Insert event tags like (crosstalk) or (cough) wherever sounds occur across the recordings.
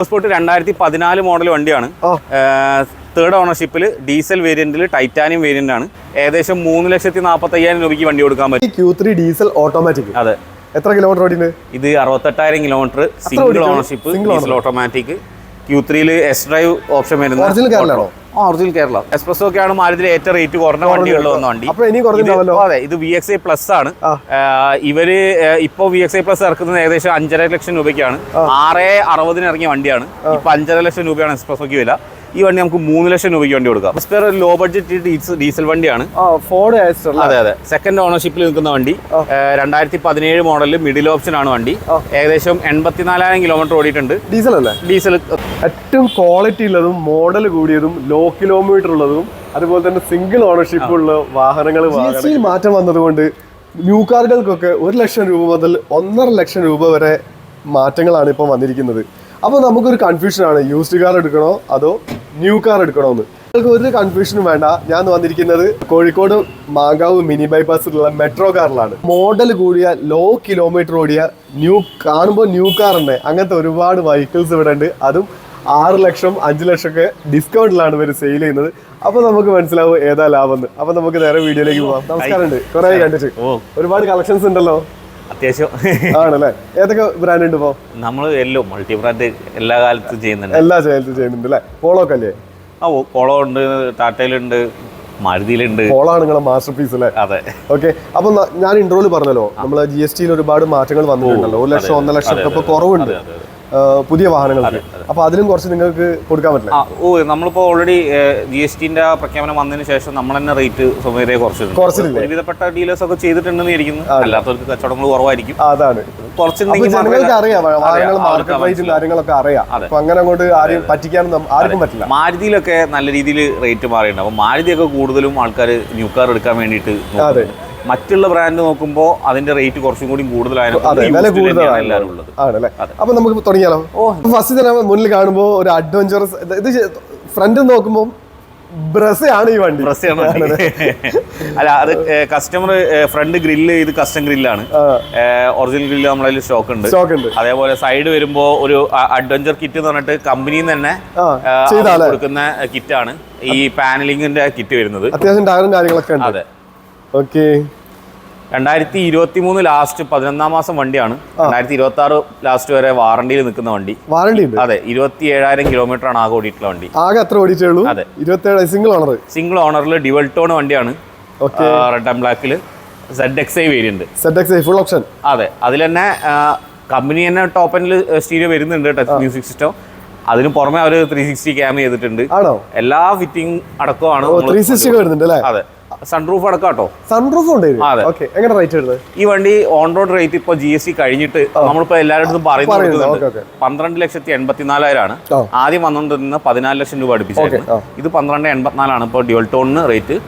Sport രണ്ടായിരത്തി പതിനാല് model വണ്ടിയാണ് തേർഡ് ഓണർഷിപ്പിൽ ഡീസൽ വേരിയന്റിൽ ടൈറ്റാനിയം വേരിയന്റ് ആണ് ഏകദേശം മൂന്ന് ലക്ഷത്തി നാൽപ്പത്തി അയ്യായിരം രൂപയ്ക്ക് വണ്ടി കൊടുക്കാൻ പറ്റും. ക്യൂ ത്രീ ഡീസൽ ഓട്ടോമാറ്റിക് അതെ. എത്ര കിലോമീറ്റർ ഇത് അറുപത്തെട്ടായിരം kilometre single ownership diesel automatic Q ത്രീയിൽ എസ് ഡ്രൈവ് ഓപ്ഷൻ വരുന്ന Original കേരളയാണോ? ഒറിജിനൽ കേരള. എക്സ്പ്രസ് ഒക്കെ ആണ് മാരുതിയിൽ ഏറ്റവും റേറ്റ് കുറഞ്ഞ വണ്ടികളിൽ വന്ന വണ്ടി. അതെ ഇത് വി എക്സ് ഐ പ്ലസ് ആണ്. ഇവർ ഇപ്പോ ഇപ്പൊ വി എക്സ് ഐ പ്ലസ് ഇറക്കുന്നത് ഏകദേശം അഞ്ചര ലക്ഷം രൂപയ്ക്കാണ്. ആറ് അറുപതിന് ഇറങ്ങിയ വണ്ടിയാണ്. ഇപ്പൊ അഞ്ചര ലക്ഷം രൂപയാണ് എക്സ്പ്രസ് ഒക്കെ വില. ഈ വണ്ടി നമുക്ക് മൂന്ന് ലക്ഷം രൂപയ്ക്ക് വണ്ടി കൊടുക്കാം. എക്സ്പയർ ഒരു ലോ ബഡ്ജറ്റ് ഡീസൽ വണ്ടിയാണ്. ഫോർഡ് അതെ അതെ. സെക്കൻഡ് ഓണർഷിപ്പിൽ നിൽക്കുന്ന വണ്ടി. രണ്ടായിരത്തി പതിനേഴ് മോഡലിൽ മിഡിൽ ഓപ്ഷൻ ആണ് വണ്ടി. ഏകദേശം എൺപത്തിനാലായിരം കിലോമീറ്റർ ഓടിയിട്ടുണ്ട്. ഡീസൽ അല്ലേ? ഡീസൽ ഏറ്റവും ക്വാളിറ്റി ഉള്ളതും മോഡൽ കൂടിയതും ലോ കിലോമീറ്റർ ഉള്ളതും അതുപോലെ തന്നെ സിംഗിൾ ഓണർഷിപ്പ് ഉള്ള വാഹനങ്ങൾ മാറ്റം വന്നതുകൊണ്ട് ന്യൂ കാറുകൾക്കൊക്കെ ഒരു ലക്ഷം രൂപ മുതൽ ഒന്നര ലക്ഷം രൂപ വരെ മാറ്റങ്ങളാണ് ഇപ്പം വന്നിരിക്കുന്നത്. അപ്പോൾ നമുക്കൊരു കൺഫ്യൂഷനാണ് യൂസ്ഡ് കാർ എടുക്കണോ? അതോ ന്യൂ കാർ എടുക്കണോ എന്ന് നിങ്ങൾക്ക് ഒരു കൺഫ്യൂഷനും വേണ്ട. ഞാൻ വന്നിരിക്കുന്നത് കോഴിക്കോട് മാങ്കാവ് മിനി ബൈപ്പാസിലുള്ള മെട്രോ കാറിലാണ് മോഡൽ കൂടിയ ലോ കിലോമീറ്റർ ഓടിയ ന്യൂ കാണുമ്പോൾ ന്യൂ കാർ തന്നെ. അങ്ങനത്തെ ഒരുപാട് വെഹിക്കിൾസ് ഇവിടെ ഉണ്ട്. അതും ആറ് ലക്ഷം അഞ്ച് ലക്ഷം ഒക്കെ ഡിസ്കൗണ്ടിലാണ് ഇവർ സെയിൽ ചെയ്യുന്നത്. അപ്പൊ നമുക്ക് മനസ്സിലാവും ഏതാ ലാഭം എന്ന്. അപ്പൊ നമുക്ക് നേരെ വീഡിയോയിലേക്ക് പോവാം. നമസ്കാരമുണ്ട്. കുറെ കണ്ടിട്ട്. ഒരുപാട് കളക്ഷൻസ് ഉണ്ടല്ലോ. അത്യാവശ്യം. ആണല്ലേ? ഏതൊക്കെ ബ്രാൻഡ് ഉണ്ട് നമ്മൾ എല്ലോ മൾട്ടി ബ്രാൻഡ് എല്ലാ കാലത്തും ചെയ്യുന്നുണ്ട്. എല്ലാ കാലത്തും ചെയ്യുന്നുണ്ട് അല്ലേ? പോളോ ഒക്കെ അല്ലേ? ആ പോളോ ഉണ്ട് ടാറ്റയിലുണ്ട് മാരുതിയിലുണ്ട് പോളോ ആണ് നിങ്ങളെ മാസ്റ്റർ പീസ് അല്ലേ? അതെ. ഓക്കെ അപ്പൊ ഞാൻ ഇൻട്രോയിൽ പറഞ്ഞല്ലോ നമ്മൾ ജി എസ് ടിയിൽ ഒരുപാട് മാറ്റങ്ങൾ വന്നിട്ടുണ്ടല്ലോ. ഒരു ലക്ഷം ഒന്നര ലക്ഷം ഒക്കെ കുറവുണ്ട്. പുതിയ വാഹനങ്ങൾക്ക്. അപ്പൊ അതിലും കുറച്ച് നിങ്ങൾക്ക് കൊടുക്കാൻ പറ്റില്ല? ഓ നമ്മളിപ്പോൾ ഓൾറെഡി ജി എസ് ടിന്റെ പ്രഖ്യാപനം വന്നതിന് ശേഷം നമ്മൾ തന്നെ റേറ്റ് സ്വമേധയെ കുറച്ചിട്ടുണ്ട് കുറച്ചിട്ടില്ലേ? ഒരുവിധപ്പെട്ട ഡീലേഴ്സ് ഒക്കെ ചെയ്തിട്ടുണ്ടെന്ന് ഇരിക്കുന്നു. അല്ലാത്തവർക്ക് കച്ചവടങ്ങൾ കുറവായിരിക്കും. അതാണ്. ജനങ്ങൾക്ക് അറിയാം വാഹനങ്ങൾ മാർക്കറ്റ് റേറ്റും കാര്യങ്ങളൊക്കെ അറിയാം. അതെ. അപ്പൊ അങ്ങനെ അങ്ങോട്ട് ആരും പറ്റിക്കാനും ആർക്കും പറ്റില്ല. മാരുതിയിലൊക്കെ നല്ല രീതിയിൽ റേറ്റ് മാറിയിട്ടുണ്ട്. അപ്പോൾ മാരുതിയൊക്കെ കൂടുതലും ആൾക്കാർ ന്യൂ കാർ എടുക്കാൻ വേണ്ടിയിട്ട് നോക്കുന്നുണ്ട്. മറ്റുള്ള ബ്രാൻഡ് നോക്കുമ്പോൾ അതിന്റെ റേറ്റ് കുറച്ചും കൂടി ആണല്ലേ? അപ്പൊ നമുക്ക് തുടങ്ങിയാലോ? ഫസ്റ്റ് തന്നെ മുന്നിൽ കാണുമ്പോൾ ഒരു അഡ്വഞ്ചറസ് ഇത് ഫ്രണ്ട് നോക്കുമ്പോൾ ബ്രസയാണ് ഈ വണ്ടി. ഡ്രസ്സാണ് (laughs) അല്ല അത് കസ്റ്റമർ ഫ്രണ്ട് ഗ്രില്ല് ഇത് കസ്റ്റം ഗ്രില്ലാണ് ഒറിജിനൽ ഗ്രില്ല് നമ്മളതിൽ സ്റ്റോക്ക് ഉണ്ട്. സ്റ്റോക്ക് ഉണ്ട്. അതേപോലെ സൈഡ് വരുമ്പോ ഒരു അഡ്വഞ്ചർ കിറ്റ് എന്ന് പറഞ്ഞിട്ട് കമ്പനിയിൽ നിന്ന് തന്നെ? കൊടുക്കുന്ന കിറ്റാണ് ഈ പാനലിംഗിന്റെ കിറ്റ് വരുന്നത്. അത്യാവശ്യം കാര്യങ്ങളൊക്കെ അതെ. ഓക്കെ രണ്ടായിരത്തി ഇരുപത്തി മൂന്ന് ലാസ്റ്റ് പതിനൊന്നാം മാസം വണ്ടിയാണ്. രണ്ടായിരത്തി ഇരുപത്തി ആറ് ലാസ്റ്റ് വരെ വാറണ്ടിയിൽ നിൽക്കുന്ന വണ്ടി. വാറണ്ടി അതെ ഇരുപത്തി ഏഴായിരം കിലോമീറ്റർ ആണ് ആകെ ഓടിയിട്ടുള്ള വണ്ടി. ആകെ എത്ര ഓടിയിട്ടുള്ളൂ അതെ. ഇരുപത്തേഴ് സിംഗിൾ ഓണർ സിംഗിൾ ഓണറിൽ ഡിവൽ ടോൺ വണ്ടിയാണ്. റെഡ് ആൻഡ് ബ്ലാക്കിൽ Z X I variant Z X I full option അതെ അതിൽ തന്നെ കമ്പനി തന്നെ ടോപ്പ് എൻഡിൽ സ്റ്റീരിയോ വരുന്നുണ്ട് ടച്ച് മ്യൂസിക് സിസ്റ്റം അതിന് പുറമെ അവർ ത്രീ സിക്സ്റ്റി ക്യാം ചെയ്തിട്ടുണ്ട്. എല്ലാ ഫിറ്റിംഗ് അടക്കമാണ് ത്രീ സിക്സ്റ്റി വരുന്നുണ്ട് അതെ. സൺറൂഫ് അടക്കം കേട്ടോ സൺറൂഫ് ഉണ്ട് അതെ. എങ്ങനെ റേറ്റ് വരുന്നത്? ഈ വണ്ടി ഓൺ റോഡ് റേറ്റ് ഇപ്പോൾ ജി എസ് ടി കഴിഞ്ഞിട്ട് നമ്മളിപ്പോൾ എല്ലാവരുടെ പറയുന്നത്, പറയുന്നുണ്ട് പന്ത്രണ്ട് ലക്ഷത്തി എൺപത്തിനാലായിരം ആണ് ആദ്യം വന്നുകൊണ്ടിരുന്ന പതിനാല് ലക്ഷം രൂപ അടുപ്പിച്ചായിരുന്നു. ഇത് പന്ത്രണ്ട് എൺപത്തിനാലാണ് ഇപ്പോൾ dual ടോണിന് rate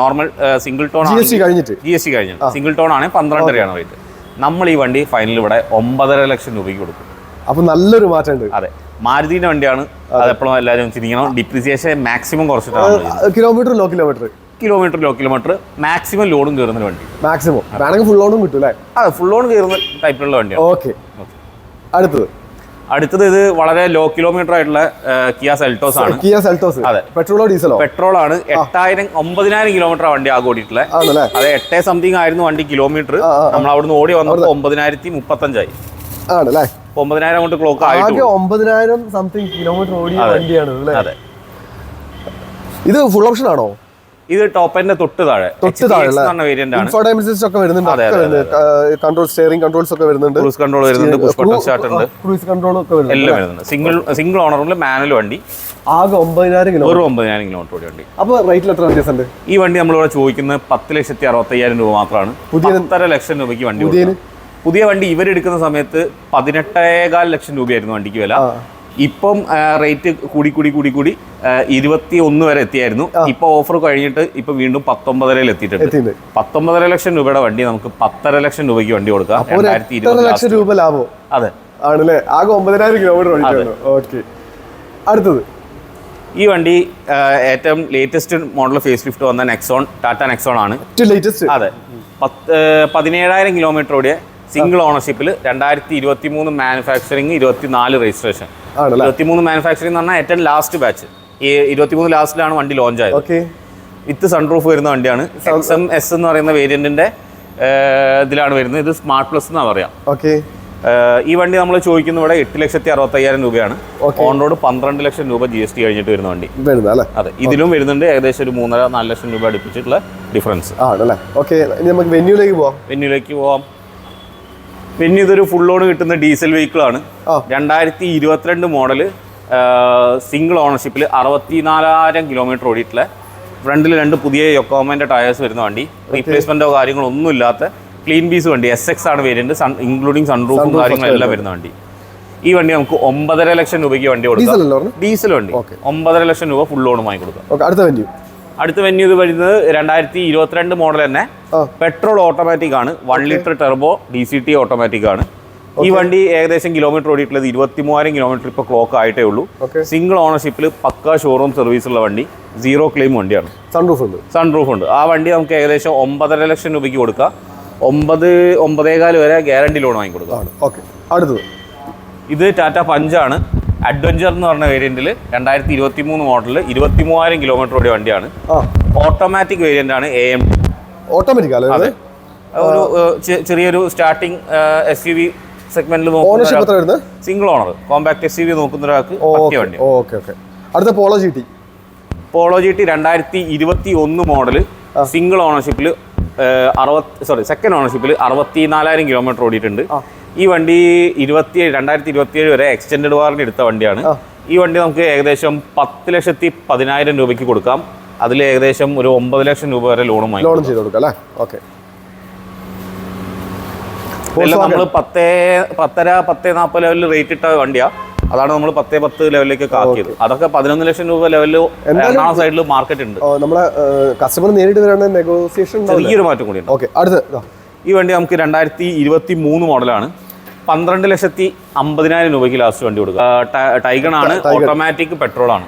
normal single tone G S T കഴിഞ്ഞിട്ട്. ജി എസ് ടി കഴിഞ്ഞു. സിംഗിൾ ടോൺ ആണെങ്കിൽ പന്ത്രണ്ടരയാണ് റേറ്റ് നമ്മൾ ഈ വണ്ടി ഫൈനൽ ഇവിടെ ഒമ്പതര ലക്ഷം രൂപയ്ക്ക് കൊടുക്കും. അപ്പൊ നല്ലൊരു മാറ്റം അതെ. മാരുതിന്റെ വണ്ടിയാണ്. അതെപ്പോഴും എല്ലാവരും ചിന്തിക്കണം. Depreciation maximum കുറച്ചിട്ടാണ് kilometre low kilometre kilometre low kilometre maximum ലോഡും കയറുന്ന വണ്ടി. മാക്സിമം വേണമെങ്കിൽ ഫുൾ ലോഡും കിട്ടും അല്ലേ? അതെ ഫുൾ ലോൺ കയറുന്ന ടൈപ്പിലുള്ള വണ്ടിയാണ്. ഓക്കെ അടുത്തത്. അടുത്തത് ഇത് വളരെ ലോ കിലോമീറ്റർ ആയിട്ടുള്ള കിയ സെൽട്ടോസ് ആണ്. കിയ സെൽട്ടോസ് അതെ. പെട്രോളോ ഡീസലോ പെട്രോൾ ആണ് എട്ടായിരം ഒമ്പതിനായിരം കിലോമീറ്റർ വണ്ടി ആകെ ഓടിയിട്ടുള്ളത് ആണല്ലേ? അതെ എട്ടേ സംതിങ് ആയിരുന്നു വണ്ടി കിലോമീറ്റർ നമ്മൾ അവിടെ നമ്മൾ അവിടുന്ന് ഓടി വന്നത് ഒമ്പതിനായിരത്തി മുപ്പത്തഞ്ചായി ആണല്ലേ? അപ്പൊ ഒമ്പതിനായിരം കൊണ്ട് ക്ലോക്ക് ആയിട്ട് ഒമ്പതിനായിരം സംതിങ് കിലോമീറ്റർ ഓടിയ വണ്ടിയാണ് അതെ. ഇത് ഫുൾ ഓപ്ഷൻ ആണോ? ഇത് ടോപ്പ് എന്റെ തൊട്ട് താഴെ. തൊട്ട് താഴെ? വേരിയന്റ് ആണ്. ഒക്കെ വരുന്നുണ്ട്. കൺട്രോൾ സ്റ്റിയറിംഗ് കൺട്രോൾസ് ഒക്കെ വരുന്നുണ്ട്. ക്രൂസ് കൺട്രോൾ വരുന്നുണ്ട് പുഷ് ബട്ടൺ സ്റ്റാർട്ട് ഉണ്ട്. ക്രൂസ് കൺട്രോൾ ഒക്കെ വരുന്നുണ്ട് എല്ലാം വരുന്നുണ്ട്. സിംഗിൾ സിംഗിൾ ഓണറിൽ മാനുവൽ വണ്ടി. ആകെ ഒമ്പതിനായിരം കിലോ വെറും ഒമ്പതിനായിരം കിലോമീറ്റർ ഓടി വണ്ടി. അപ്പോൾ റേറ്റിൽ എത്ര വ്യത്യാസമുണ്ട് ഈ വണ്ടി നമ്മളിവിടെ ചോദിക്കുന്നത് പത്ത് ലക്ഷത്തി അറുപത്തയ്യായിരം രൂപ മാത്രമാണ്. പുതിയ പത്തര ലക്ഷം രൂപയ്ക്ക് വണ്ടി പുതിയ വണ്ടി ഇവരെടുക്കുന്ന സമയത്ത് പതിനെട്ടേകാൽ ലക്ഷം രൂപയായിരുന്നു വണ്ടിക്ക് വില. ഇപ്പം റേറ്റ് കൂടി കൂടി കൂടി കൂടി ഇരുപത്തി ഒന്ന് വരെ എത്തിയായിരുന്നു. ഇപ്പൊ ഓഫർ കഴിഞ്ഞിട്ട് ഇപ്പൊ വീണ്ടും പത്തൊമ്പതരയിൽ എത്തിയിട്ടുണ്ട്. പത്തൊമ്പതര ലക്ഷം രൂപയുടെ വണ്ടി നമുക്ക് പത്തര ലക്ഷം രൂപയ്ക്ക് വണ്ടി കൊടുക്കാം. രണ്ടായിരത്തി ഇരുപത് രൂപ ലാഭം. അതെ. ആണല്ലേ? ആകെ ഒമ്പതിനായിരം കിലോമീറ്റർ ഓക്കെ അടുത്തത്. ഈ വണ്ടി ഏറ്റവും ലേറ്റസ്റ്റ് മോഡൽ ഫേസ് ലിഫ്റ്റ് വന്ന നെക്സോൺ ടാറ്റ നെക്സോൺ ആണ്. ലേറ്റസ്റ്റ് അതെ. പത്ത് പതിനേഴായിരം കിലോമീറ്റർ ഓടിയ സിംഗിൾ ഓണർഷിപ്പിൽ രണ്ടായിരത്തി ഇരുപത്തി മൂന്ന് മാനുഫാക്ചറിങ് ഇരുപത്തി നാല് രജിസ്ട്രേഷൻ ഇരുപത്തിമൂന്ന് മാനുഫാക്ചറിംഗ് എന്ന് പറഞ്ഞാൽ ഏറ്റവും ലാസ്റ്റ് ബാച്ച് ഈ ഇരുപത്തിമൂന്ന് ലാസ്റ്റിലാണ് വണ്ടി ലോഞ്ച് ആയത്. ഓക്കെ വിത്ത് സൺറൂഫ് വരുന്ന വണ്ടിയാണ്. എക്സ് എം എസ് എന്ന് പറയുന്ന വേരിയന്റിന്റെ ഇതിലാണ് വരുന്നത്. ഇത് സ്മാർട്ട് പ്ലസ് എന്നാ പറയാം. ഓക്കെ ഈ വണ്ടി നമ്മൾ ചോദിക്കുന്ന ഇവിടെ എട്ട് ലക്ഷത്തി അറുപത്തയ്യായിരം രൂപയാണ്. ഓൺ റോഡ് പന്ത്രണ്ട് ലക്ഷം രൂപ ജി എസ് ടി കഴിഞ്ഞിട്ട് വരുന്ന വണ്ടി. അതെ. ഇതിലും വരുന്നുണ്ട്. ഏകദേശം ഒരു മൂന്നര നാല് ലക്ഷം രൂപ അടുപ്പിച്ചിട്ടുള്ള ഡിഫറൻസ് ആണല്ലേ? ഓക്കെ നമുക്ക് വെന്യൂലേക്ക് പോവാം. വെന്യൂലേക്ക് പോവാം. പിന്നെ ഇതൊരു ഫുൾ ഓൺ കിട്ടുന്ന ഡീസൽ വെഹിക്കിൾ ആണ്. ആ. രണ്ടായിരത്തി ഇരുപത്തിരണ്ട് മോഡൽ സിംഗിൾ ഓണർഷിപ്പിൽ അറുപത്തിനാലായിരം കിലോമീറ്റർ ഓടിയിട്ടുള്ള ഫ്രണ്ടിൽ രണ്ട് പുതിയ യൊക്കോമന്റെ ടയേഴ്സ് വരുന്ന വണ്ടി. റീപ്ലേസ്മെന്റോ കാര്യങ്ങളോ ഒന്നും ഇല്ലാത്ത ക്ലീൻ പീസ് വണ്ടി എസ് എക്സ് ആണ് വേരിയന്റ് സൺ ഇൻക്ലൂഡിങ് സൺറൂഫും കാര്യങ്ങളെല്ലാം വരുന്ന വണ്ടി. ഈ വണ്ടി നമുക്ക് ഒമ്പതര ലക്ഷം രൂപയ്ക്ക് വണ്ടി കൊടുക്കാം. ഡീസൽ വണ്ടി. ഒമ്പതര ലക്ഷം രൂപ ഫുൾ ലോണും വാങ്ങി കൊടുക്കാം ഓക്കെ അടുത്ത വെന്യൂ അടുത്ത വെന്യൂ ഇത് വരുന്നത് രണ്ടായിരത്തി ഇരുപത്തിരണ്ട് മോഡൽ തന്നെ പെട്രോൾ ഓട്ടോമാറ്റിക് ആണ്. One litre turbo D C T automatic ആണ്. ഈ വണ്ടി ഏകദേശം കിലോമീറ്റർ ഓടിയിട്ടുള്ളത് ഇരുപത്തി മൂവായിരം കിലോമീറ്റർ ഇപ്പോൾ ക്ലോക്ക് ആയിട്ടേ ഉള്ളൂ. സിംഗിൾ ഓണർഷിപ്പിൽ പക്ക ഷോറൂം സർവീസ് ഉള്ള വണ്ടി സീറോ ക്ലെയിം വണ്ടിയാണ്. സൺറൂഫ് ഉണ്ട്. സൺറൂഫ് ഉണ്ട്. ആ വണ്ടി നമുക്ക് ഏകദേശം ഒമ്പതര ലക്ഷം രൂപയ്ക്ക് കൊടുക്കാം. ഒമ്പത് ഒമ്പതേകാൽ വരെ ഗ്യാരണ്ടി ലോൺ വാങ്ങി കൊടുക്കാം ഓക്കെ അടുത്തത്. ഇത് ടാറ്റ പഞ്ചാണ്. അഡ്വഞ്ചർ എന്ന് പറഞ്ഞ വേരിയന്റിൽ രണ്ടായിരത്തി ഇരുപത്തി മൂന്ന് മോഡലിൽ ഇരുപത്തി മൂവായിരം കിലോമീറ്റർ ഓടിയ വണ്ടിയാണ്. ഓട്ടോമാറ്റിക് വേരിയന്റ് ആണ് എ എം ടി ഓട്ടോമാറ്റിക് അതെ. ഒരു ചെറിയൊരു സ്റ്റാർട്ടിംഗ് എസ് യു വി സെഗ്മെന്റിൽ നോക്കുന്ന single owner compact S U V നോക്കുന്ന ഒരാൾക്ക് പറ്റിയ വണ്ടി. ഓക്കെ ഓക്കെ അടുത്ത Polo G T Polo G T രണ്ടായിരത്തി ഇരുപത്തി ഒന്ന് മോഡൽ സിംഗിൾ ഓണർഷിപ്പിൽ അറുപത്തി സോറി സെക്കൻഡ് ഓണർഷിപ്പിൽ അറുപത്തി നാലായിരം കിലോമീറ്റർ ഓടിയിട്ടുണ്ട്. ഈ വണ്ടി ഇരുപത്തി രണ്ടായിരത്തി ഇരുപത്തിയേഴ് വരെ എക്സ്റ്റൻഡ് വാറണ്ടി എടുത്ത വണ്ടിയാണ്. ഈ വണ്ടി നമുക്ക് ഏകദേശം പത്ത് ലക്ഷത്തി പതിനായിരം രൂപയ്ക്ക് കൊടുക്കാം. അതിൽ ഏകദേശം ഒരു ഒമ്പത് ലക്ഷം രൂപ വരെ ലോണും വാങ്ങി ലോണും ചെയ്ത് കൊടുക്കാം അല്ലേ? ഓക്കെ നമ്മൾ പത്തേ പത്തര പത്തേ നാൽപ്പത് ലെവലിൽ റേറ്റ് ഇട്ട വണ്ടിയാ. അതാണ് നമ്മൾ പത്തേ പത്ത് ലെവലിലേക്ക് ആക്കിയത് അതൊക്കെ പതിനൊന്ന് ലക്ഷം രൂപ ലെവലിൽ എറണാകുളം സൈഡിൽ മാർക്കറ്റ് ഉണ്ട്. നമ്മളെ കസ്റ്റമർ നേരിട്ട് വരാണ് നെഗോസിയേഷൻ ചെറിയൊരു മാറ്റം കൂടിയുണ്ട്. ഓക്കെ അടുത്ത. ഈ വണ്ടി നമുക്ക് രണ്ടായിരത്തി ഇരുപത്തി മൂന്ന് മോഡലാണ് പന്ത്രണ്ട് ലക്ഷത്തി അമ്പതിനായിരം രൂപയ്ക്ക് ലാസ്റ്റ് വണ്ടി കൊടുക്കുക. ടൈഗൺ. ആണ് ഓട്ടോമാറ്റിക് പെട്രോൾ ആണ്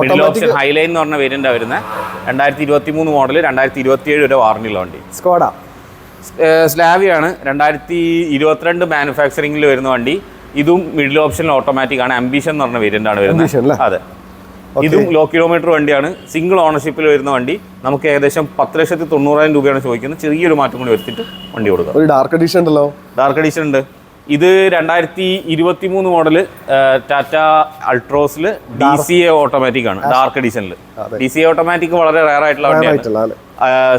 മിഡിൽ ഓപ്ഷൻ ഹൈലൈൻ എന്ന് പറഞ്ഞ വേരിയന്റ് വരുന്നത് രണ്ടായിരത്തി ഇരുപത്തി മൂന്ന് മോഡൽ രണ്ടായിരത്തി ഇരുപത്തി ഏഴ് വരെ വാറണ്ടിയുള്ള വണ്ടി. സ്കോഡ. സ്ലാവിയാണ്. രണ്ടായിരത്തി ഇരുപത്തിരണ്ട് മാനുഫാക്ചറിംഗിൽ വരുന്ന വണ്ടി. ഇതും മിഡിൽ ഓപ്ഷൻ ഓട്ടോമാറ്റിക് ആണ്. അംബിഷൻ എന്ന് പറഞ്ഞ വേരിയന്റ് ആണ് വരുന്നത് അതെ. ഇതും ലോ കിലോമീറ്റർ വണ്ടിയാണ്. സിംഗിൾ ഓണർഷിപ്പിൽ വരുന്ന വണ്ടി. നമുക്ക് ഏകദേശം പത്ത് ലക്ഷത്തി തൊണ്ണൂറായിരം രൂപയാണ് ചോദിക്കുന്നത്. ചെറിയൊരു മാറ്റം കൂടി വരുത്തിയിട്ട് വണ്ടി കൊടുക്കുക ഒരു ഡാർക്ക് എഡിഷൻ ഉണ്ടല്ലോ. ഡാർക്ക് എഡിഷൻ ഉണ്ട്. ഇത് രണ്ടായിരത്തി ഇരുപത്തി മൂന്ന് മോഡൽ ടാറ്റ അൾട്രോസിൽ ഡി സി എ ഓട്ടോമാറ്റിക് ആണ് ഡാർക്ക് എഡിഷനിൽ ഡി സി എ ഓട്ടോമാറ്റിക് വളരെ റയർ ആയിട്ടുള്ള വണ്ടിയാണ്.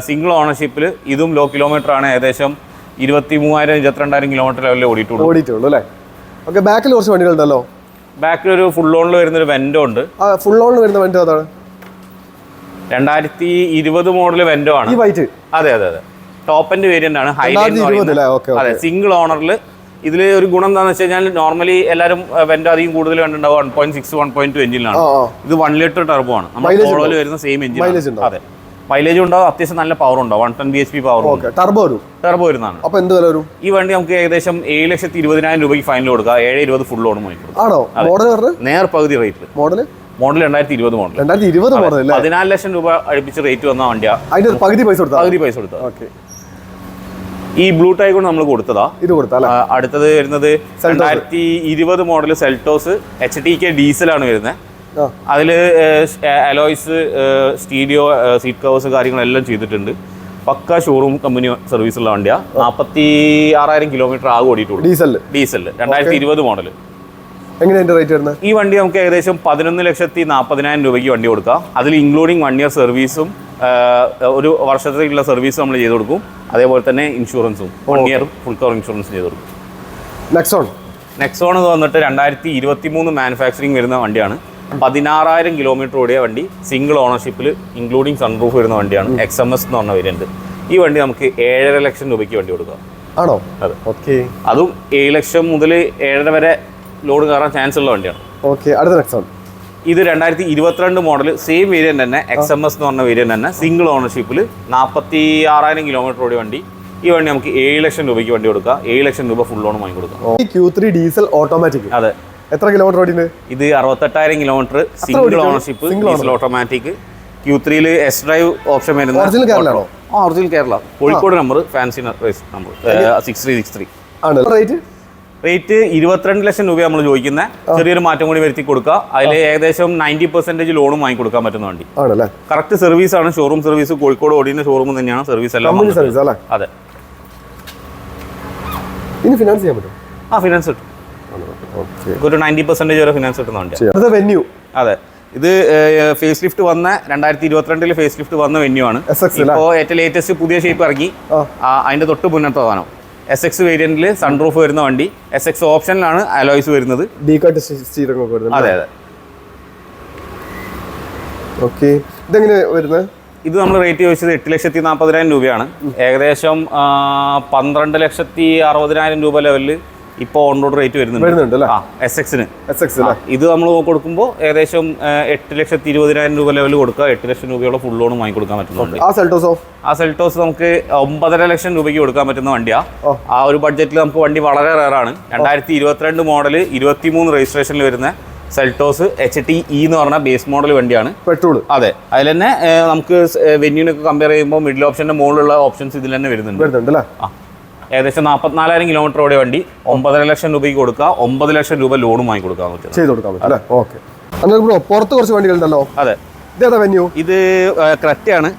സിംഗിൾ ഓണർഷിപ്പിൽ ഇതും ലോ കിലോമീറ്റർ ആണ് ഏകദേശം ഇരുപത്തി മൂവായിരം ഇരുപത്തിരണ്ടായിരം കിലോമീറ്റർ ലെവലിൽ ഓടിയിട്ടുള്ളൂ. ഓടിയിട്ടുള്ളൂ അല്ലേ? ഓക്കെ ബാക്കിൽ കുറച്ച് വണ്ടികളുണ്ടല്ലോ ബാക്കിൽ ഒരു ഫുൾ ഓണിൽ വരുന്ന ഒരു വെൻഡോ ഉണ്ട്. ഫുൾ ഓണിൽ വരുന്ന വെൻഡോ അതാണ് രണ്ടായിരത്തി ഇരുപത് മോഡൽ വെൻഡോ ആണ്. അതെ അതെ അതെ. ടോപ്പ് എൻഡ് വേരിയന്റ് ആണ് ഓക്കെ അതെ സിംഗിൾ ഓണറിൽ ഇതിൽ ഒരു ഗുണം എന്താണെന്ന് വെച്ച് കഴിഞ്ഞാൽ നോർമലി എല്ലാവരും വെന്റ് അധികം കൂടുതൽ കണ്ടിട്ടുണ്ടാവും one point six one point two എഞ്ചിനാണ് ഇത് വൺ ലിറ്റർ ടർബോ ആണ്. നമ്മുടെ വരുന്ന സെയിം എഞ്ചിൻ? അതെ. മൈലേജ് ഉണ്ടാവും അത്യാവശ്യം നല്ല പവർ ഉണ്ടാവും. One ten B H P power turbo വരും. ടർബോ വരുന്നതാണ്. അപ്പൊ എന്ത് വില വരും? ഈ വണ്ടി നമുക്ക് ഏകദേശം ഏഴ് ലക്ഷത്തി ഇരുപതിനായിരം രൂപയ്ക്ക് ഫൈനൽ കൊടുക്കുക ഏഴ് ഇരുപത് ഫുൾ ലോൺ ആണോ? മോഡൽ നേർ പകുതി റേറ്റ് മോഡൽ മോഡൽ രണ്ടായിരത്തി ഇരുപത് മോഡൽ രണ്ടായിരത്തി ഇരുപത് മോഡൽ പതിനാല് ലക്ഷം രൂപ അടുപ്പിച്ച് റേറ്റ് വന്ന വണ്ടിയാണ് അതിന്റെ പകുതി പൈസ കൊടുത്താൽ പകുതി പൈസ കൊടുത്താൽ ഓക്കെ ഈ ബ്ലൂ ടൈ കൊണ്ട് നമ്മൾ കൊടുത്തതാ. ഇത് കൊടുത്താൽ അല്ലേ അടുത്തത് വരുന്നത് രണ്ടായിരത്തി ഇരുപത് model Seltos H T K ഡീസലാണ് വരുന്നത് അതിൽ അതിൽ അലോയ്സ് സ്റ്റീഡിയോ സീറ്റ് കവേഴ്സ് കാര്യങ്ങളെല്ലാം ചെയ്തിട്ടുണ്ട്. പക്ക ഷോറൂം കമ്പനി സർവീസ് ഉള്ള വണ്ടിയാണ് നാൽപ്പത്തി ആറായിരം കിലോമീറ്റർ ആകെ ഓടിയിട്ടുള്ളൂ. ഡീസൽ ഡീസൽ രണ്ടായിരത്തി ഇരുപത് മോഡൽ എങ്ങനെയാണ് റേറ്റ് വരുന്നത്? ഈ വണ്ടി നമുക്ക് ഏകദേശം പതിനൊന്ന് ലക്ഷത്തി നാൽപ്പതിനായിരം രൂപയ്ക്ക് വണ്ടി കൊടുക്കാം. അതിൽ ഇൻക്ലൂഡിങ് വൺ ഇയർ സർവീസും ഒരു വർഷത്തേക്കുള്ള സർവീസ് നമ്മൾ ചെയ്ത് കൊടുക്കും. അതേപോലെ തന്നെ ഇൻഷുറൻസും one year full cover insurance ചെയ്ത് കൊടുക്കും. നെക്സോൺ നെക്സോൺ എന്ന് വന്നിട്ട് രണ്ടായിരത്തി ഇരുപത്തി മൂന്ന് മാനുഫാക്ചറിങ് വരുന്ന വണ്ടിയാണ്. പതിനാറായിരം കിലോമീറ്റർ ഓടിയ വണ്ടി സിംഗിൾ ഓണർഷിപ്പിൽ ഇൻക്ലൂഡിങ് സൺറൂഫ് വരുന്ന വണ്ടിയാണ്. എക്സ് എം എസ് എന്ന് പറഞ്ഞ വേരിയന്റ് ഈ വണ്ടി നമുക്ക് ഏഴര ലക്ഷം രൂപയ്ക്ക് വണ്ടി കൊടുക്കാം. ആണോ? അതെ. ഓക്കെ അതും ഏഴ് ലക്ഷം മുതൽ ഏഴര വരെ ലോഡ് കയറാൻ ചാൻസ് ഉള്ള വണ്ടിയാണ്. ഓക്കെ അടുത്ത നെക്സോൺ ഇത് രണ്ടായിരത്തി ഇരുപത്തിരണ്ട് മോഡൽ സെയിം വേരിയന്റ് തന്നെ എക്സ് എം എസ് എന്ന് പറഞ്ഞ വേരിയന്റ് തന്നെ സിംഗിൾ ഓണർഷിപ്പിൽ നാൽപ്പത്തി ആറായിരം കിലോമീറ്റർ ഓടി വണ്ടി. ഈ വണ്ടി നമുക്ക് ഏഴ് ലക്ഷം രൂപയ്ക്ക് വണ്ടി കൊടുക്കാം. ഏഴ് ലക്ഷം രൂപ ഫുൾ ലോൺ വാങ്ങി കൊടുക്കാം. ക്യൂ ത്രീ ഡീസൽ ഓട്ടോമാറ്റിക് അതെ. എത്ര കിലോമീറ്റർ ഓടിയിട്ടുണ്ട്? ഇത് അറുപത്തെട്ടായിരം kilometre single ownership diesel automatic Q ത്രീയിൽ എസ് ഡ്രൈവ് ഓപ്ഷൻ വരുന്നത് Original കേരളയാണോ? Original Kerala Kozhikode number fancy number six three six three ആണ് റേറ്റ് റേറ്റ് ഇരുപത്തിരണ്ട് ലക്ഷം രൂപ നമ്മൾ ചോദിക്കുന്ന. ചെറിയൊരു മാറ്റം കൂടി വരുത്തി കൊടുക്കുക അതിൽ ഏകദേശം നയന്റി പെർസെന്റേജ് ലോണും വാങ്ങി കൊടുക്കാൻ പറ്റുന്ന വണ്ടി. ആണല്ലേ? കറക്റ്റ് സർവീസ് ആണ്. ഷോറൂം സർവീസ് കോഴിക്കോട് ഓടിയുന്ന ഷോറൂം തന്നെയാണ് സർവീസ് എല്ലാം സർവീസ് അല്ലേ? അതെ. ഇനി ഫിനാൻസ് ചെയ്യാൻ പറ്റും ആ ഫിനാൻസ് കിട്ടും. ഒരു നയന്റി പെർസെന്റേജ് വരെ ഫിനാൻസ് കിട്ടുന്നുണ്ട് വെന്യൂ അതെ ഇത് ഫേസ് ലിഫ്റ്റ് വന്ന രണ്ടായിരത്തി ഇരുപത്തിരണ്ടിൽ ഫേസ് ലിഫ്റ്റ് വന്ന വെന്യൂ ആണ് ഇപ്പോ ഇപ്പോൾ ഏറ്റവും ലേറ്റസ്റ്റ് പുതിയ ഷേപ്പ് ഇറങ്ങി. അതിന്റെ തൊട്ട് മുന്നത്തെ സാധനം. എസ് എക്സ് വേരിയന്റിൽ സൺറൂഫ് വരുന്ന വണ്ടി. എസ് എക്സ് ഓപ്ഷനിലാണ് അലോയ്സ് വരുന്നത് സ്റ്റീറിംഗ് അതെ അതെ. ഓക്കെ ഇതെങ്ങനെ വരുന്നത്? ഇത് നമ്മൾ റേറ്റ് ചോദിച്ചത് എട്ട് ലക്ഷത്തി നാൽപ്പതിനായിരം രൂപയാണ്. ഏകദേശം പന്ത്രണ്ട് ലക്ഷത്തി അറുപതിനായിരം രൂപ ലെവലിൽ ഇപ്പോൾ ഓൺ റോഡ് റേറ്റ് വരുന്നുണ്ട്. വരുന്നുണ്ട് അല്ലേ? ആ എസ് എക്സിന് എസ് എക്സ് ഇത് നമ്മൾ കൊടുക്കുമ്പോൾ ഏകദേശം എട്ട് ലക്ഷത്തി ഇരുപതിനായിരം രൂപ ലെവൽ കൊടുക്കുക. എട്ട് ലക്ഷം രൂപയോളം ഫുൾ ലോൺ വാങ്ങി കൊടുക്കാൻ പറ്റുന്നുണ്ട്. ആ സെൽട്ടോസോ ആ സെൽട്ടോസ് നമുക്ക് ഒമ്പതര ലക്ഷം രൂപയ്ക്ക് കൊടുക്കാൻ പറ്റുന്ന വണ്ടിയാ. ആ ഒരു ബഡ്ജറ്റിൽ നമുക്ക് വണ്ടി വളരെ റേറാണ് രണ്ടായിരത്തി ഇരുപത്തിരണ്ട് മോഡൽ ഇരുപത്തിമൂന്ന് രജിസ്ട്രേഷനിൽ വരുന്ന സെൽട്ടോസ് എച്ച് ടി ഇ എന്ന് പറഞ്ഞ ബേസ് മോഡൽ വണ്ടിയാണ്. പെട്രോൾ അതെ. അതിൽ തന്നെ നമുക്ക് വെന്യൂനൊക്കെ കമ്പയർ ചെയ്യുമ്പോൾ മിഡിൽ ഓപ്ഷന്റെ മുകളിലുള്ള ഓപ്ഷൻസ് ഇതിൽ തന്നെ വരുന്നുണ്ട്. വരുന്നുണ്ട് അല്ലേ? ആ. ഏകദേശം നാൽപ്പത്തിനാലായിരം കിലോമീറ്റർ ഓടിയ വണ്ടി ഒമ്പതര ലക്ഷം രൂപയ്ക്ക് കൊടുക്കുക. ഒമ്പത് ലക്ഷം രൂപ ലോണും വാങ്ങി കൊടുക്കാൻ പറ്റും. ചെയ്ത് കൊടുക്കാൻ പറ്റും അല്ലേ? ഓക്കെ. ബ്രോ പുറത്ത് കുറച്ച് വണ്ടികളുണ്ടല്ലോ അതെ. ഇതേതാ വെന്യൂ ഇത് ക്രെറ്റയാണ്.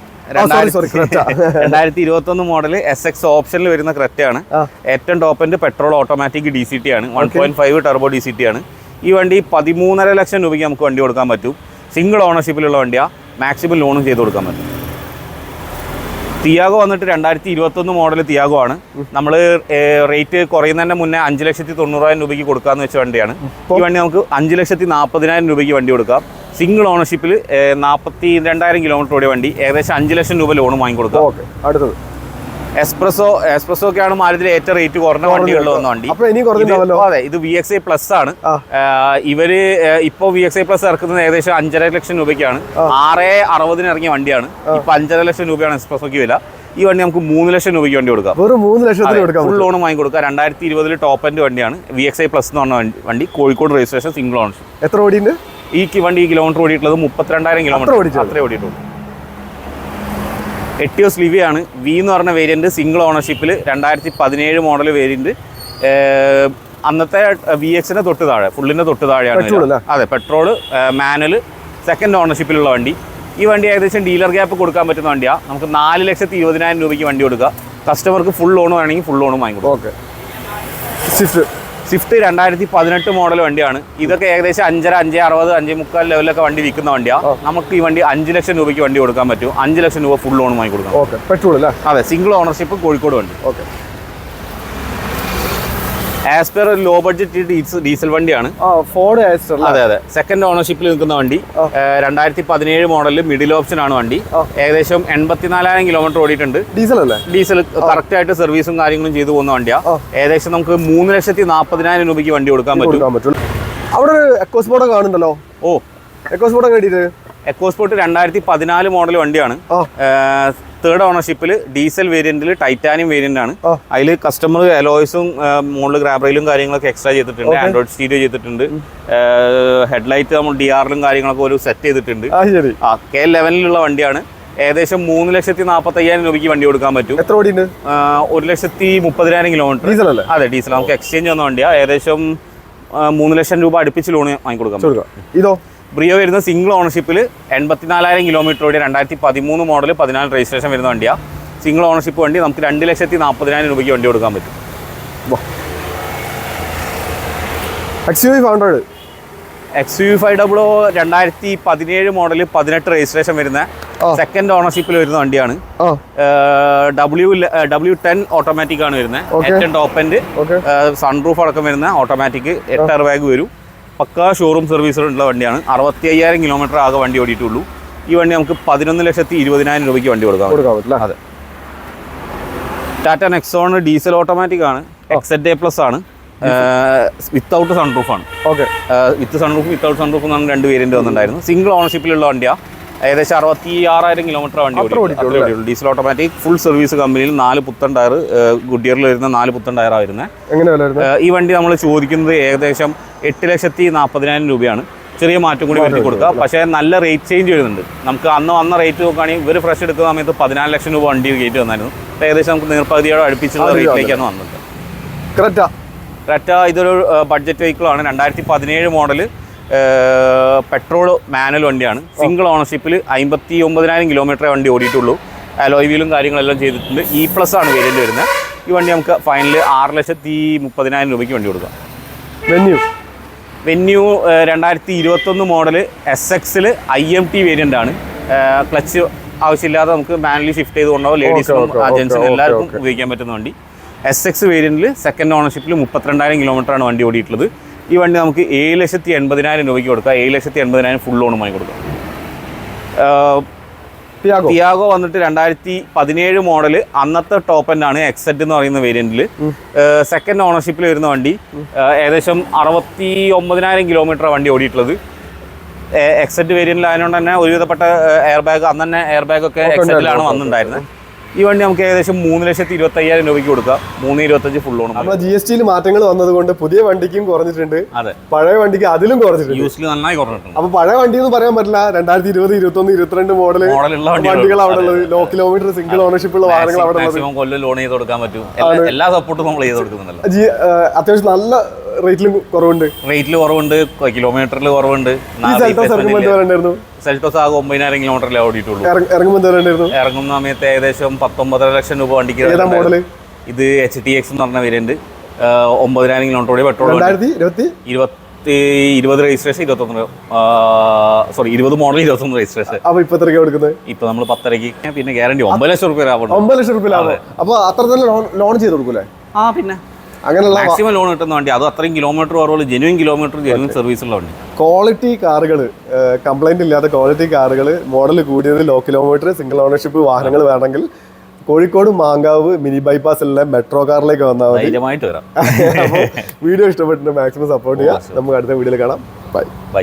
രണ്ടായിരത്തി ഇരുപത്തി ഒന്ന് മോഡൽ എസ് എക്സ് ഓപ്ഷനിൽ വരുന്ന ക്രെറ്റയാണ്. ആണ് ഏറ്റവും top end petrol automatic D C T ആണ്. One point five turbo D C T ആണ്. ഈ വണ്ടി പതിമൂന്നര ലക്ഷം രൂപയ്ക്ക് നമുക്ക് വണ്ടി കൊടുക്കാൻ പറ്റും. സിംഗിൾ ഓണർഷിപ്പിലുള്ള വണ്ടിയാണ് മാക്സിമം ലോണും ചെയ്ത് കൊടുക്കാൻ പറ്റും. തിയാഗോ വന്നിട്ട് രണ്ടായിരത്തി ഇരുപത്തൊന്ന് മോഡൽ തിയാഗോ ആണ്. നമ്മൾ റേറ്റ് കുറയുന്നതിന്റെ മുന്നേ അഞ്ച് ലക്ഷത്തി തൊണ്ണൂറായിരം രൂപയ്ക്ക് കൊടുക്കാന്ന് വെച്ച വണ്ടിയാണ്. ഈ വണ്ടി നമുക്ക് അഞ്ച് ലക്ഷത്തി നാൽപ്പതിനായിരം രൂപയ്ക്ക് വണ്ടി കൊടുക്കാം. സിംഗിൾ ഓണർഷിപ്പിൽ നാൽപ്പത്തി രണ്ടായിരം കിലോമീറ്റർ ഓടിയ വണ്ടി ഏകദേശം അഞ്ച് ലക്ഷം രൂപ ലോൺ വാങ്ങി കൊടുക്കാം ഓക്കെ അടുത്തത്. എക്സ്പ്രസോ എക്സ്പ്രസോ ആണ് മാരുതിയിൽ ഏറ്റവും റേറ്റ് കുറഞ്ഞ വണ്ടികളിൽ വന്ന വണ്ടി അതെ ഇത് വി എക്സ് ഐ പ്ലസ് ആണ്. ഇവർ ഇപ്പോ വി എക്സ് ഐ പ്ലസ് ഇറക്കുന്നത് ഏകദേശം അഞ്ചര ലക്ഷം രൂപയ്ക്കാണ്. ആറ് അറുപതിന് ഇറങ്ങിയ വണ്ടിയാണ്. ഇപ്പൊ അഞ്ചര ലക്ഷം രൂപയാണ് എക്സ്പ്രസോക്ക് വില. ഈ വണ്ടി നമുക്ക് മൂന്ന് ലക്ഷം രൂപയ്ക്ക് വണ്ടി കൊടുക്കാം. വെറും മൂന്ന് ലക്ഷത്തിന് കൊടുക്കാൻ ഫുൾ ലോൺ വാങ്ങി കൊടുക്കാം രണ്ടായിരത്തി ഇരുപതിൽ ടോപ്പ് എന്റെ വണ്ടിയാണ്. വി എക്സ് ഐ പ്ലസ് എന്ന് പറഞ്ഞ വണ്ടി- കോഴിക്കോട് രജിസ്ട്രേഷൻ സിംഗിൾ ഓണർഷിപ്പ് എത്ര ഓടിയുണ്ട് ഈ വണ്ടി ഈ കിലോമീറ്റർ ഓടിയിട്ടുള്ളത് മുപ്പത്തിരണ്ടായിരം കിലോമീറ്റർ? അത്രേ ഓടിയിട്ടുള്ളൂ. എട്ടിയോസ് ലിവിയാണ്. വി എന്ന് പറഞ്ഞ വേരിയന്റ് സിംഗിൾ ഓണർഷിപ്പിൽ രണ്ടായിരത്തി പതിനേഴ് മോഡൽ വേരിയന്റ് അന്നത്തെ വി എക്സിന്റെ തൊട്ട് താഴെ ഫുള്ളിന്റെ തൊട്ട് താഴെയാണ്? അതെ പെട്രോൾ മാനുവൽ സെക്കൻഡ് ഓണർഷിപ്പിലുള്ള വണ്ടി. ഈ വണ്ടി ഏകദേശം ഡീലർ ഗ്യാപ്പ് കൊടുക്കാൻ പറ്റുന്ന വണ്ടിയാണ് നമുക്ക് നാല് ലക്ഷത്തി ഇരുപതിനായിരം രൂപയ്ക്ക് വണ്ടി കൊടുക്കുക കസ്റ്റമർക്ക് ഫുൾ ലോൺ വേണമെങ്കിൽ ഫുൾ ലോണും വാങ്ങിക്കൊടുക്കും. ഓക്കെ സ്വിഫ്റ്റ് സ്വിഫ്റ്റ് രണ്ടായിരത്തി പതിനെട്ട് മോഡൽ വണ്ടിയാണ്. ഇതൊക്കെ ഏകദേശം അഞ്ചര അഞ്ച് അറുപത് അഞ്ച് മുക്കാൽ ലെവലിലൊക്കെ വണ്ടി വിൽക്കുന്ന വണ്ടിയാണ് നമുക്ക് ഈ വണ്ടി അഞ്ച് ലക്ഷം രൂപയ്ക്ക് വണ്ടി കൊടുക്കാൻ പറ്റും. അഞ്ച് ലക്ഷം രൂപ ഫുൾ ലോൺ വാങ്ങി കൊടുക്കാം ഓക്കെ പെട്രോൾ അല്ലേ? അതെ സിംഗിൾ ഓണർഷിപ്പ് കോഴിക്കോട് വണ്ടി. Okay. As per low budget diesel വണ്ടിയാണ്. ഫോർഡ് ആസ്റ്റർ അതെ അതെ. സെക്കൻഡ് ഓണർഷിപ്പിൽ നിൽക്കുന്ന വണ്ടി. രണ്ടായിരത്തി പതിനേഴ് മോഡലിൽ മിഡിൽ ഓപ്ഷൻ ആണ് വണ്ടി. ഏകദേശം എൺപത്തിനാലായിരം കിലോമീറ്റർ ഓടിയിട്ടുണ്ട്. ഡീസൽ അല്ലേ? ഡീസൽ കറക്റ്റ് ആയിട്ട് സർവീസും കാര്യങ്ങളും ചെയ്തു പോകുന്ന വണ്ടിയാണ് ആ. ഏകദേശം നമുക്ക് മൂന്ന് ലക്ഷത്തി നാൽപ്പതിനായിരം രൂപയ്ക്ക് വണ്ടി കൊടുക്കാൻ പറ്റും. അവിടെ ഒരു എക്കോസ്പോർട്ട് കാണുന്നുണ്ടല്ലോ? ഓ. എക്കോസ്പോർട്ട് കണ്ടിട്ട് എക്കോസ്പോർട്ട് രണ്ടായിരത്തി പതിനാല് മോഡൽ വണ്ടിയാണ് തേർഡ് ഓണർഷിപ്പിൽ ഡീസൽ വേരിയന്റിൽ ടൈറ്റാനിയം വേരിയന്റ് ആണ്. അതിൽ കസ്റ്റമർ അലോയ്സും മുകളിൽ ഗ്രാബറയിലും കാര്യങ്ങളൊക്കെ എക്സ്ട്രാ ചെയ്തിട്ടുണ്ട്. ആൻഡ്രോയിഡ് സ്റ്റീരിയോ ചെയ്തിട്ടുണ്ട്. ഹെഡ്ലൈറ്റ് നമ്മൾ ഡി ആറിലും കാര്യങ്ങളൊക്കെ ഒരു സെറ്റ് ചെയ്തിട്ടുണ്ട്. ആ കെ ലെവനിലുള്ള വണ്ടിയാണ്. ഏകദേശം മൂന്ന് ലക്ഷത്തി നാൽപ്പത്തി അയ്യായിരം രൂപയ്ക്ക് വണ്ടി കൊടുക്കാൻ പറ്റും. എത്ര ഓടിയുണ്ട് ഒരു ലക്ഷത്തി മുപ്പതിനായിരം കിലോമീറ്റർ ഡീസൽ അല്ലേ? അതെ ഡീസൽ നമുക്ക് എക്സ്ചേഞ്ച് വന്ന വണ്ടിയാണ് ഏകദേശം മൂന്ന് ലക്ഷം രൂപ അടുപ്പിച്ച് ലോൺ വാങ്ങിക്കൊടുക്കാം കൊടുക്കാം. ഇതോ? ബ്രിയോ വരുന്ന സിംഗിൾ ഓണർഷിപ്പിൽ എൺപത്തിനാലായിരം കിലോമീറ്റർ ഓടി രണ്ടായിരത്തി പതിമൂന്ന് മോഡൽ പതിനാല് രജിസ്ട്രേഷൻ വരുന്ന വണ്ടിയാണ് സിംഗിൾ ഓണർഷിപ്പ് വണ്ടി നമുക്ക് രണ്ട് ലക്ഷത്തി നാൽപ്പതിനായിരം രൂപയ്ക്ക് വണ്ടി കൊടുക്കാൻ പറ്റും. X U five hundred X U five double രണ്ടായിരത്തി പതിനേഴ് മോഡൽ പതിനെട്ട് രജിസ്ട്രേഷൻ വരുന്ന സെക്കൻഡ് ഓണർഷിപ്പിൽ വരുന്ന വണ്ടിയാണ്. ഡബ്ല്യു ഡബ്ല്യു ടെൻ ഓട്ടോമാറ്റിക് ആണ് വരുന്നത്. ഏറ്റവും ടോപ്പ് എൻഡ് സൺറൂഫ് അടക്കം വരുന്ന ഓട്ടോമാറ്റിക് എട്ടർ ബാഗ് വരും. പക്കാ ഷോറൂം സർവീസുള്ള വണ്ടിയാണ്. അറുപത്തി അയ്യായിരം കിലോമീറ്റർ ആകെ വണ്ടി ഓടിയിട്ടുള്ളൂ. ഈ വണ്ടി നമുക്ക് പതിനൊന്ന് ലക്ഷത്തി ഇരുപതിനായിരം രൂപയ്ക്ക് വണ്ടി കൊടുക്കാം അതെ. ടാറ്റ നെക്സോൺ ഡീസൽ ഓട്ടോമാറ്റിക് ആണ്. എക്സെറ്റ് എ പ്ലസ് ആണ്. വിത്തൗട്ട് സൺറൂഫ് ആണ്. Okay with sunroof without sunroof എന്നാണ് രണ്ട് വേരിയന്റ് വന്നിട്ടുണ്ടായിരുന്നു സിംഗിൾ ഓണർഷിപ്പിലുള്ള വണ്ടിയാണ് ഏകദേശം അറുപത്തി ആറായിരം കിലോമീറ്റർ വണ്ടി. ഡീസൽ ഓട്ടോമാറ്റിക് ഫുൾ സർവീസ് കമ്പനിയിൽ നാല് പുത്തൻ ടയർ ഗുഡിയറിൽ വരുന്ന നാല് പുത്തൻ ടയറാണ് വരുന്നത്? ഈ വണ്ടി നമ്മൾ ചോദിക്കുന്നത് ഏകദേശം എട്ട് ലക്ഷത്തി നാൽപ്പതിനായിരം രൂപയാണ്. ചെറിയ മാറ്റം കൂടി വരുത്തി കൊടുക്കുക. പക്ഷേ നല്ല റേറ്റ് ചേഞ്ച് വരുന്നുണ്ട്. നമുക്ക് അന്ന് വന്ന റേറ്റ് നോക്കുകയാണെങ്കിൽ ഇവർ ഫ്രഷ് എടുക്കുന്ന സമയത്ത് പതിനാല് ലക്ഷം രൂപ വണ്ടി കയറ്റി വന്നായിരുന്നു. ഏകദേശം നമുക്ക് നീർപ്പകുതിയോടെ അടുപ്പിച്ചുള്ള. റേറ്റിലേക്കാണ് വന്നത്. ക്രെറ്റ ക്രെറ്റ ഇതൊരു ബഡ്ജറ്റ് വെഹിക്കിളാണ് രണ്ടായിരത്തി പതിനേഴ് മോഡൽ പെട്രോൾ മാനുവൽ വണ്ടിയാണ്. സിംഗിൾ ഓണർഷിപ്പിൽ അമ്പത്തി ഒമ്പതിനായിരം കിലോമീറ്ററേ വണ്ടി ഓടിയിട്ടുള്ളൂ. അലോയ് വീലും കാര്യങ്ങളെല്ലാം ചെയ്തിട്ടുണ്ട്. ഇ പ്ലസ് ആണ് വേരിയന്റ് വരുന്നത്. ഈ വണ്ടി നമുക്ക് ഫൈനൽ ആറ് ലക്ഷത്തി മുപ്പതിനായിരം രൂപയ്ക്ക് വണ്ടി കൊടുക്കാം. വെന്യൂ വെന്യൂ രണ്ടായിരത്തി ഇരുപത്തൊന്ന് മോഡൽ എസ് എക്സിൽ ഐ എം ടി വേരിയന്റ് ആണ്. ക്ലച്ച് ആവശ്യമില്ലാതെ നമുക്ക് മാനുവലി ഷിഫ്റ്റ് ചെയ്ത് കൊണ്ടുപോകും. ലേഡീസിനും ജെൻസിനും എല്ലാവർക്കും ഉപയോഗിക്കാൻ പറ്റുന്ന വണ്ടി. എസ് എക്സ് വേരിയന്റിൽ സെക്കൻഡ് ഓണർഷിപ്പിൽ മുപ്പത്തിരണ്ടായിരം കിലോമീറ്ററാണ് വണ്ടി ഓടിയിട്ടുള്ളത്. ഈ വണ്ടി നമുക്ക് ഏഴ് ലക്ഷത്തി എൺപതിനായിരം രൂപയ്ക്ക് കൊടുക്കാം. ഏഴ് ലക്ഷത്തി എൺപതിനായിരം ഫുൾ ലോണുമായി കൊടുക്കാം. ടിയാഗോ വന്നിട്ട് രണ്ടായിരത്തി പതിനേഴ് മോഡൽ അന്നത്തെ ടോപ്പ് ആണ്. എക്സെറ്റ് എന്ന് പറയുന്ന വേരിയന്റിൽ സെക്കൻഡ് ഓണർഷിപ്പിൽ വരുന്ന വണ്ടി. ഏകദേശം അറുപത്തി ഒമ്പതിനായിരം കിലോമീറ്റർ വണ്ടി ഓടിയിട്ടുള്ളത്. എക്സെറ്റ് വേരിയന്റിൽ ആയതുകൊണ്ട് തന്നെ ഒരുവിധപ്പെട്ട എയർ ബാഗ് അന്ന് തന്നെ എയർ ബാഗ് ഒക്കെ എക്സെറ്റിലാണ് വന്നിട്ടുണ്ടായിരുന്നത്. ഈ വണ്ടി നമുക്ക് ഏകദേശം മൂന്ന് ലക്ഷത്തി ഇരുപത്തി അയ്യായിരം രൂപയ്ക്ക് കൊടുക്കാം. മൂന്ന് ഇരുപത്തഞ്ച് ഫുൾ ഓണം നമ്മുടെ ജി എസ് ടിയിൽ മാറ്റങ്ങൾ വന്നതുകൊണ്ട് പുതിയ വണ്ടിക്കും കുറഞ്ഞിട്ടുണ്ട്. അതെ. പഴയ വണ്ടിക്ക് അതിലും കുറഞ്ഞിട്ടുണ്ട്. യൂസിൽ നന്നായി കുറഞ്ഞിട്ടുണ്ട്. അപ്പൊ പഴയ വണ്ടി എന്ന് പറയാൻ പറ്റില്ല രണ്ടായിരത്തി ഇരുപത് ഇരുപത്തൊന്ന് ഇരുപത്തിരണ്ട് മോഡൽ വണ്ടികൾ അവിടെ ഉള്ളത്. ലോ കിലോമീറ്റർ സിംഗിൾ ഓണർഷിപ്പ് ഉള്ള വാഹനങ്ങൾ അവിടെ ഉള്ളത്. കൊല്ലം ലോൺ ചെയ്ത് കൊടുക്കാൻ പറ്റും. എല്ലാ- സപ്പോർട്ടും നമ്മൾ ചെയ്ത് കൊടുക്കുന്നുണ്ടല്ലോ. അത്യാവശ്യം നല്ല റേറ്റിലും കുറവുണ്ട്. റേറ്റിൽ കുറവുണ്ട് കിലോമീറ്ററിൽ കുറവുണ്ട്. സെൽറ്റോസ് ആകെ ഒമ്പതിനായിരം കിലോമീറ്ററിലേ ഓടിയിട്ടുള്ളൂ. ഇറങ്ങ- ഇറങ്ങുമ്പോൾ ഇറങ്ങുന്ന സമയത്ത് ഏകദേശം പത്തൊമ്പതര ലക്ഷം രൂപ വണ്ടിക്ക് ഇത് എച്ച് ടി എക്സ് എന്ന് പറഞ്ഞ വേരിയന്റ് ഒമ്പതിനായിരം കിലോമീറ്റർ ഓടി പെട്രോൾ ഇരുപത്തി? ഇരുപത് രജിസ്ട്രേഷൻ ഇരുപത്തൊന്ന് സോറി ഇരുപത് മോഡൽ ഇരുപത്തൊന്ന് രജിസ്ട്രേഷൻ അപ്പൊ ഇപ്പൊ എത്രയ്ക്ക് കൊടുക്കുന്നത്? ഇപ്പൊ നമ്മൾ പത്തരക്ക് പിന്നെ ഗ്യാരണ്ടി ഒമ്പത് ലക്ഷം റുപ്യ ഒമ്പത് ലക്ഷം റുപ്യ ലാഭം. അപ്പൊ അത്ര തന്നെ ലോൺ ചെയ്ത് കൊടുക്കൂലേ ആ പിന്നെ. അങ്ങനെയുള്ള മാക്സിമം ലോൺ കിട്ടുന്ന വണ്ടി. അത് അത്രയും കിലോമീറ്റർ കുറവുള്ള ജെനുവിൻ കിലോമീറ്റർ ജെനുവിൻ സർവീസുള്ള വണ്ടി. ക്വാളിറ്റി കാറുകൾ കംപ്ലൈന്റ് ഇല്ലാത്ത ക്വാളിറ്റി കാറുകൾ മോഡൽ കൂടിയത് ലോ കിലോമീറ്റർ സിംഗിൾ ഓണർഷിപ്പ് വാഹനങ്ങൾ വേണമെങ്കിൽ കോഴിക്കോട് മാങ്കാവ് മിനി ബൈപ്പാസ് ഉള്ള മെട്രോ കാറിലേക്ക് വന്നാൽ മതി. വീഡിയോ ഇഷ്ടപ്പെട്ടിട്ട് മാക്സിമം സപ്പോർട്ട് ചെയ്യാം നമുക്ക് അടുത്ത വീഡിയോയിൽ കാണാം. Bye bye